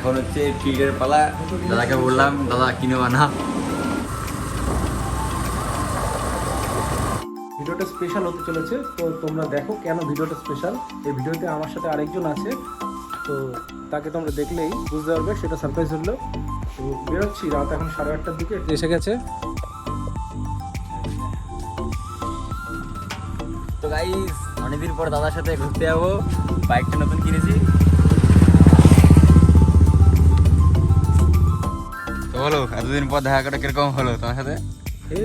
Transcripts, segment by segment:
এখন হচ্ছে ট্রিটের পালা। দাদাকে বললাম দাদা কিনে বানা ভিডিওটা স্পেশাল হতে চলেছে তো তোমরা দেখো কেন ভিডিওটা স্পেশাল এই ভিডিওতে আমার সাথে আরেকজন আছে তো তাকে তোমরা দেখলেই বুঝতে পারবে সেটা সারপ্রাইজ হলো। তো বেরোচ্ছি রাত এখন সাড়ে আটটার দিকে। এসে গেছে। তো গাইস অনেকদিন পর দাদার সাথে ঘুরতে যাব। বাইকটা নতুন কিনেছি। বলো এতদিন পর দেখা করে কীরকম হলো তোমার সাথে?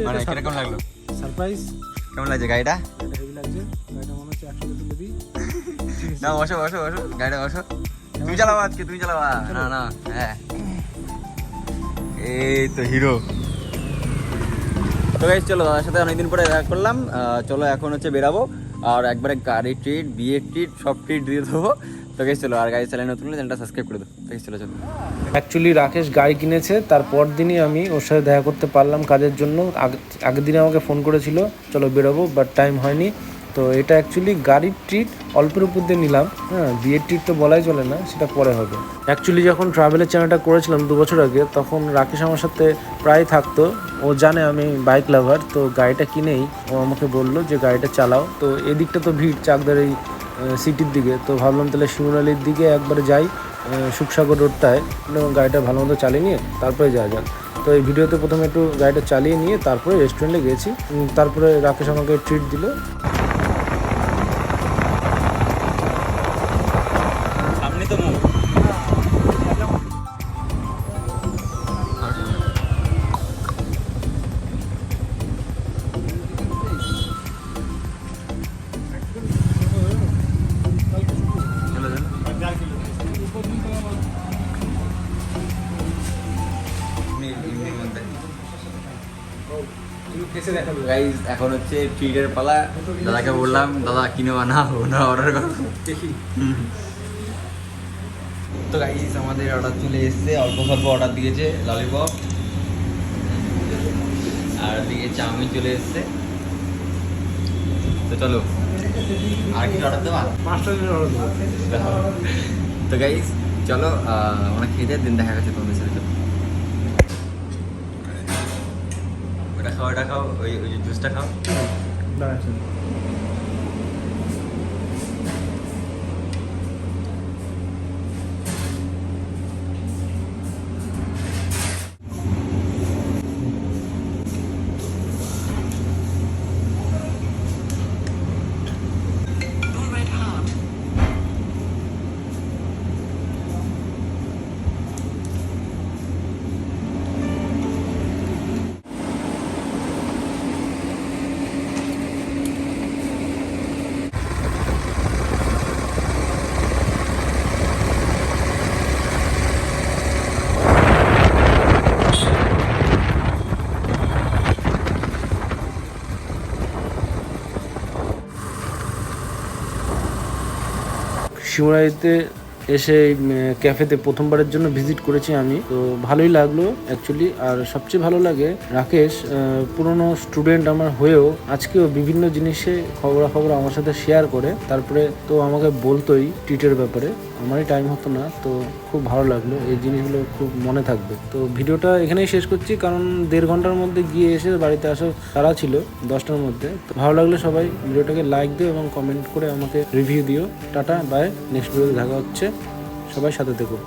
মানে কীরকম লাগল? সারপ্রাইজ। কেমন লাগছে গাড়িটা? না বসো বসো বসো। গাড়িটা বসো। তুমি চালাবা আজকে তুমি চালাবা না না হ্যাঁ। এই তো হিরো। তো গাইস চলো দাদার সাথে অনেকদিন পরে দেখা করলাম। চলো এখন হচ্ছে বেরাবো। আর একবারে গাড়ি ট্রিট বিয়ের ট্রিট সব ট্রিট দিয়ে দেবো। আর গাড়ি করে অ্যাকচুয়ালি রাকেশ গাড়ি কিনেছে তারপর দিনই আমি ওর সাথে দেখা করতে পারলাম কাজের জন্য। আগে- আগের দিনে আমাকে ফোন করেছিল, চলো বেরোবো বাট টাইম হয়নি। তো এটা অ্যাকচুয়ালি গাড়ির ট্রিট অল্পের উপর দিয়ে নিলাম। হ্যাঁ বিয়ের ট্রিট তো বলাই চলে না, সেটা পরে হবে। অ্যাকচুয়ালি যখন ট্রাভেলের চ্যানেলটা করেছিলাম দু বছর আগে, তখন রাকেশ আমার সাথে প্রায় থাকতো। ও জানে আমি বাইক লাভার তো গাড়িটা কিনেই ও আমাকে বলল যে গাড়িটা চালাও। তো এদিকটা তো ভিড়, চাকদার এই সিটির দিকে। তো ভাবলাম তাহলে শিমুরালির দিকে একবারে যাই সুখসাগর রোডটায়। এবং গাড়িটা ভালো মতো চালিয়ে নিয়ে তারপরে যাওয়া যাক। তো এই ভিডিওতে প্রথমে একটু গাড়িটা চালিয়ে নিয়ে তারপরে রেস্টুরেন্টে গেছি। তারপরে রাকেশ আমাকে ট্রিট দিল। Guys, এখন হচ্ছে ট্রিটের পালা। দাদাকে বললাম দাদা কিনে বানা ওনা অর্ডার করো। হুম। তো গাইস আমাদের অর্ডার চলে এসেছে। অল্প স্বল্প অর্ডার দিয়েছে ললিপপ আর দিকে চাউমিন চলে এসেছে। তো চলো আর কিছু অর্ডার দেওয়া তো গাইস চলো আহ, আমরা খেতে দিন দেখা গেছে তোমাদের সাথে। চলো। ওটা খাও ওটা খাও ওই ওই জুসটা খাও শিমরাইতে এসে ক্যাফেতে প্রথমবারের জন্য ভিজিট করেছি আমি। তো ভালোই লাগল অ্যাকচুয়ালি আর সবচেয়ে ভালো লাগে, রাকেশ পুরনো স্টুডেন্ট আমার হয়েও আজকেও বিভিন্ন জিনিসে খবরাখবর আমার সাথে শেয়ার করে। তারপরে তো আমাকে বলতোই টুইটের ব্যাপারে। আমারই টাইম হতো না, তো খুব ভালো লাগল, এই জিনিসগুলো খুব মনে থাকবে। তো ভিডিওটা এখানেই শেষ করছি, কারণ দেড় ঘণ্টার মধ্যে গিয়ে এসে বাড়িতে আসো তারা ছিল দশটার মধ্যে। তো ভালো লাগলে সবাই, ভিডিওটাকে লাইক দিও এবং কমেন্ট করে আমাকে রিভিউ দিও। টাটা, বাই, নেক্সট ভিডিওতে দেখা হচ্ছে। সবাই সাথে থেকো।